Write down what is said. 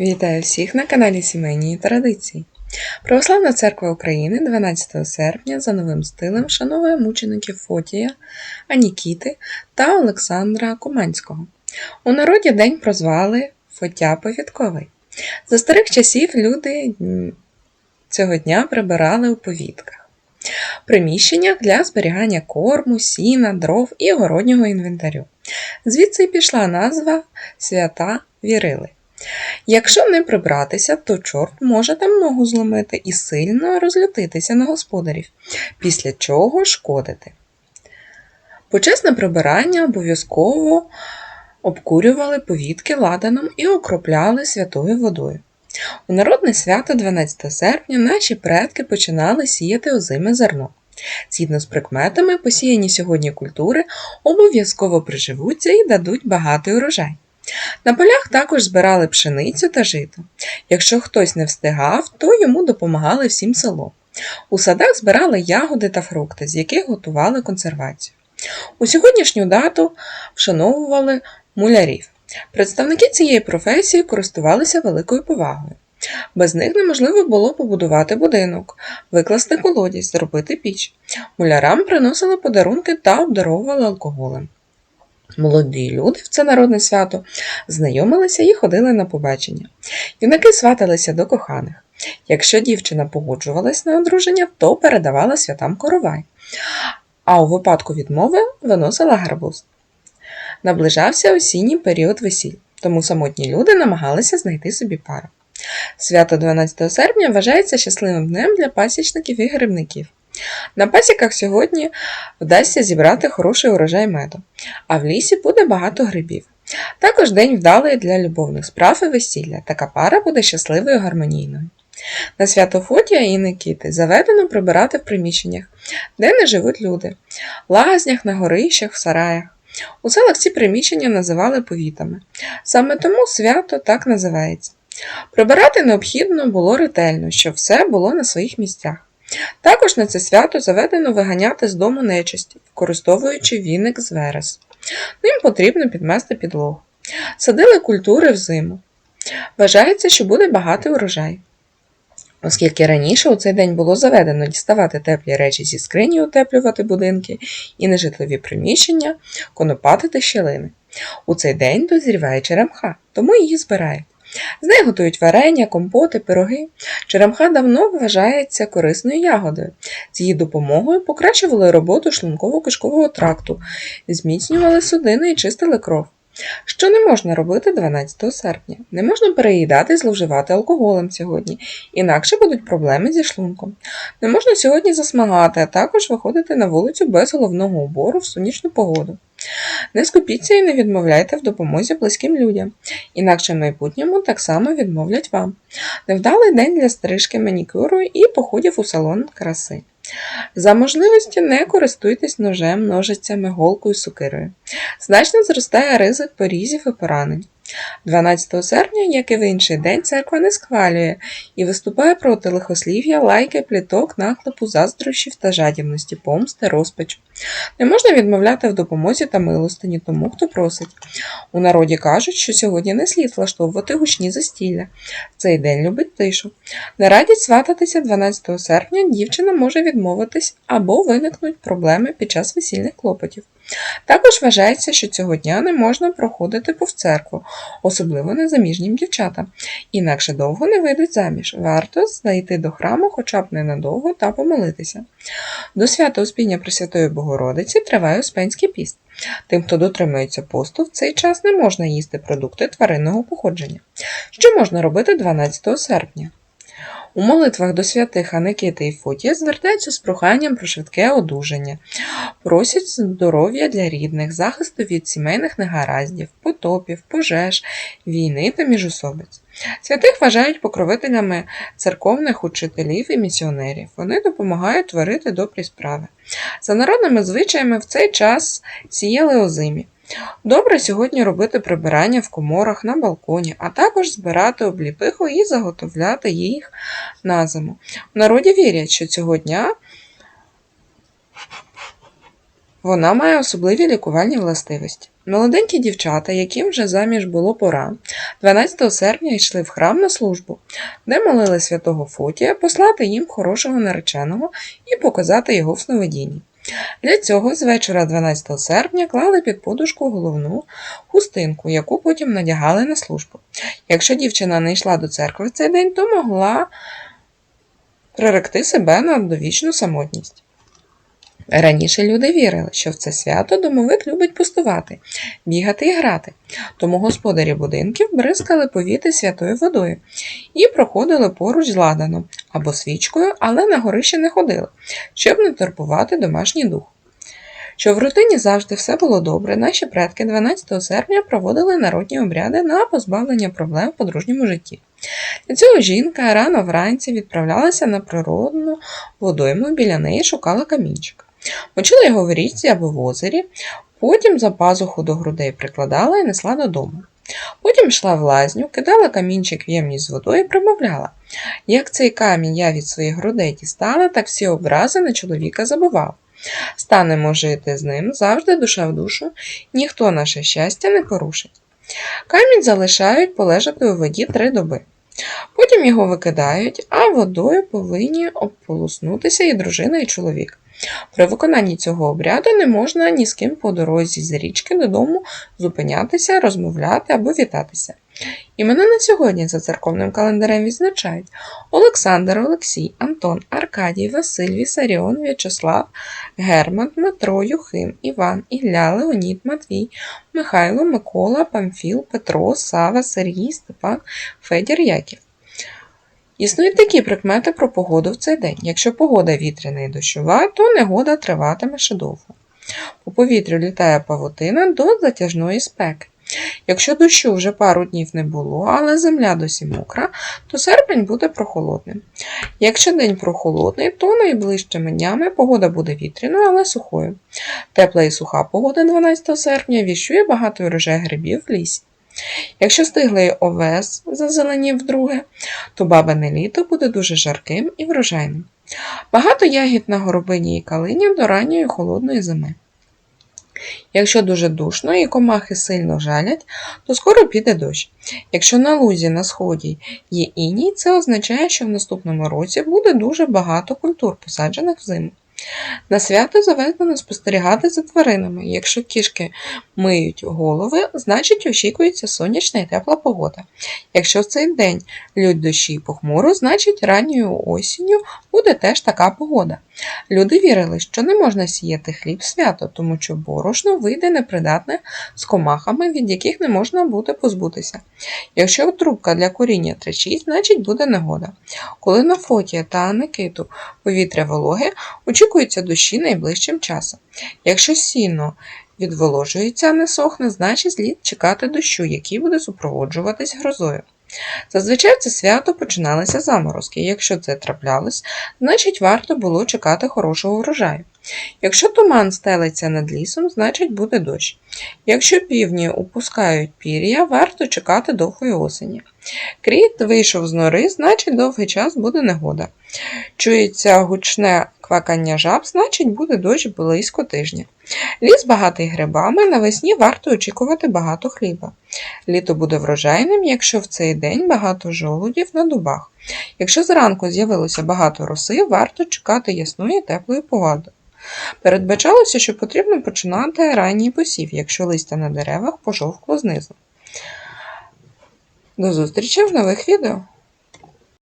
Вітаю всіх на каналі Сімейні Традиції. Православна церква України 12 серпня за новим стилем вшановує мучеників Фотія, Анікіти та Олександра Куманського. У народі день прозвали Фотя Повідковий. За старих часів люди цього дня прибирали у повітках, приміщеннях для зберігання корму, сіна, дров і городнього інвентарю. Звідси й пішла назва свята Вірили. Якщо не прибратися, то чорт може там ногу зломити і сильно розлютитися на господарів, після чого шкодити. Почесне прибирання обов'язково обкурювали повітки ладаном і окропляли святою водою. У народне свято 12 серпня наші предки починали сіяти озиме зерно. Згідно з прикметами, посіяні сьогодні культури обов'язково приживуться і дадуть багатий урожай. На полях також збирали пшеницю та жито. Якщо хтось не встигав, то йому допомагали всім селом. У садах збирали ягоди та фрукти, з яких готували консервацію. У сьогоднішню дату вшановували мулярів. Представники цієї професії користувалися великою повагою. Без них неможливо було побудувати будинок, викласти колодязь, зробити піч. Мулярам приносили подарунки та обдаровували алкоголем. Молоді люди в це народне свято знайомилися і ходили на побачення. Юнаки сваталися до коханих. Якщо дівчина погоджувалась на одруження, то передавала святам коровай, а у випадку відмови виносила гарбуз. Наближався осінній період весіль, тому самотні люди намагалися знайти собі пару. Свято 12 серпня вважається щасливим днем для пасічників і грибників. На пасіках сьогодні вдасться зібрати хороший урожай меду, а в лісі буде багато грибів. Також день вдалий для любовних справ і весілля. Така пара буде щасливою і гармонійною. На свято Фотія і Никіти заведено прибирати в приміщеннях, де не живуть люди, лазнях, на горищах, в сараях. У селах ці приміщення називали повітами. Саме тому свято так називається. Прибирати необхідно було ретельно, щоб все було на своїх місцях. Також на це свято заведено виганяти з дому нечисть, використовуючи віник з верес. Ним потрібно підмести підлогу. Садили культури взиму. Вважається, що буде багатий урожай. Оскільки раніше у цей день було заведено діставати теплі речі зі скрині, утеплювати будинки і нежитлові приміщення, конопатити щелини. У цей день дозріває черемха, тому її збирають. З неї готують варення, компоти, пироги. Черемха давно вважається корисною ягодою. З її допомогою покращували роботу шлунково-кишкового тракту, зміцнювали судини і чистили кров. Що не можна робити 12 серпня? Не можна переїдати і зловживати алкоголем сьогодні, інакше будуть проблеми зі шлунком. Не можна сьогодні засмагати, а також виходити на вулицю без головного убору в сонячну погоду. Не скупіться і не відмовляйте в допомозі близьким людям, інакше в майбутньому так само відмовлять вам. Невдалий день для стрижки манікюру і походів у салон краси. За можливості не користуйтесь ножем, ножицями, голкою, сукирою. Значно зростає ризик порізів і поранень. 12 серпня, як і в інший день, церква не схвалює і виступає проти лихослів'я, лайки, пліток, наклепу, заздрощів та жадібності, помсти, розпачу. Не можна відмовляти в допомозі та милостині тому, хто просить. У народі кажуть, що сьогодні не слід влаштовувати гучні застілля. Цей день любить тишу. Не радять свататися 12 серпня, дівчина може відмовитись або виникнуть проблеми під час весільних клопотів. Також вважається, що цього дня не можна проходити повз церкву, особливо незаміжнім дівчатам, інакше довго не вийдуть заміж. Варто зайти до храму хоча б ненадовго та помолитися. До свята Успіння Пресвятої Богородиці триває Успенський піст. Тим, хто дотримується посту, в цей час не можна їсти продукти тваринного походження. Що можна робити 12 серпня? У молитвах до святих Аникити і Фотія звертаються з проханням про швидке одужання, просять здоров'я для рідних, захисту від сімейних негараздів, потопів, пожеж, війни та міжособиць. Святих вважають покровителями церковних учителів і місіонерів. Вони допомагають творити добрі справи. За народними звичаями в цей час сіяли озимі. Добре сьогодні робити прибирання в коморах на балконі, а також збирати обліпиху і заготовляти їх на зиму. В народі вірять, що цього дня вона має особливі лікувальні властивості. Молоденькі дівчата, яким вже заміж було пора, 12 серпня йшли в храм на службу, де молили святого Фотія послати їм хорошого нареченого і показати його в сновидінні. Для цього з вечора 12 серпня клали під подушку головну хустинку, яку потім надягали на службу. Якщо дівчина не йшла до церкви в цей день, то могла приректи себе на довічну самотність. Раніше люди вірили, що в це свято домовик любить пустувати, бігати і грати, тому господарі будинків бризкали повіти святою водою і проходили поруч з ладаном або свічкою, але на горище не ходили, щоб не турбувати домашній дух. Щоб в родині завжди все було добре, наші предки 12 серпня проводили народні обряди на позбавлення проблем в подружньому житті. Для цього жінка рано вранці відправлялася на природну водойму, біля неї шукала камінчик. Мочила його в річці або в озері, потім за пазуху до грудей прикладала і несла додому. Потім йшла в лазню, кидала камінчик в ємність з водою і примовляла. Як цей камінь я від своїх грудей дістала, так всі образи на чоловіка забував. Станемо жити з ним завжди душа в душу, ніхто наше щастя не порушить. Камінь залишають полежати у воді три доби. Потім його викидають, а водою повинні обполоснутися і дружина, і чоловік. При виконанні цього обряду не можна ні з ким по дорозі з річки додому зупинятися, розмовляти або вітатися. Імена на сьогодні за церковним календарем відзначають Олександр, Олексій, Антон, Аркадій, Василь, Вісаріон, В'ячеслав, Герман, Дмитро, Юхим, Іван, Ілля, Леонід, Матвій, Михайло, Микола, Памфіл, Петро, Сава, Сергій, Степан, Федір, Яків. Існують такі прикмети про погоду в цей день. Якщо погода вітряна і дощова, то негода триватиме ще довго. По повітрю літає павутина до затяжної спеки. Якщо дощу вже пару днів не було, але земля досі мокра, то серпень буде прохолодним. Якщо день прохолодний, то найближчими днями погода буде вітряною, але сухою. Тепла і суха погода 12 серпня віщує багато урожай грибів в лісі. Якщо стиглий овес зазеленів вдруге, то бабине літо буде дуже жарким і врожайним. Багато ягід на горобині і калині до ранньої холодної зими. Якщо дуже душно і комахи сильно жалять, то скоро піде дощ. Якщо на лузі на сході є іній, це означає, що в наступному році буде дуже багато культур, посаджених взиму. На свято заведено спостерігати за тваринами. Якщо кішки миють голови, значить очікується сонячна і тепла погода. Якщо в цей день лють дощі і похмуро, значить ранньою осінню буде теж така погода. Люди вірили, що не можна сіяти хліб свято, тому що борошно вийде непридатне з комахами, від яких не можна буде позбутися. Якщо трубка для коріння тричить, значить буде негода. Коли на фоті та Никиту повітря вологе, очікуються дощі найближчим часом. Якщо сіно відволожується, а не сохне, значить слід чекати дощу, який буде супроводжуватись грозою. Зазвичай це свято починалися заморозки, якщо це траплялось, значить варто було чекати хорошого врожаю. Якщо туман стелиться над лісом, значить буде дощ. Якщо півні упускають пір'я, варто чекати довгої осені. Кріт вийшов з нори, значить довгий час буде негода. Чується гучне квакання жаб, значить буде дощ близько тижня. Ліс багатий грибами, навесні варто очікувати багато хліба. Літо буде врожайним, якщо в цей день багато жолудів на дубах. Якщо зранку з'явилося багато роси, варто чекати ясної теплої погоди. Передбачалося, що потрібно починати ранній посів, якщо листя на деревах пожовкло знизу. До зустрічі в нових відео!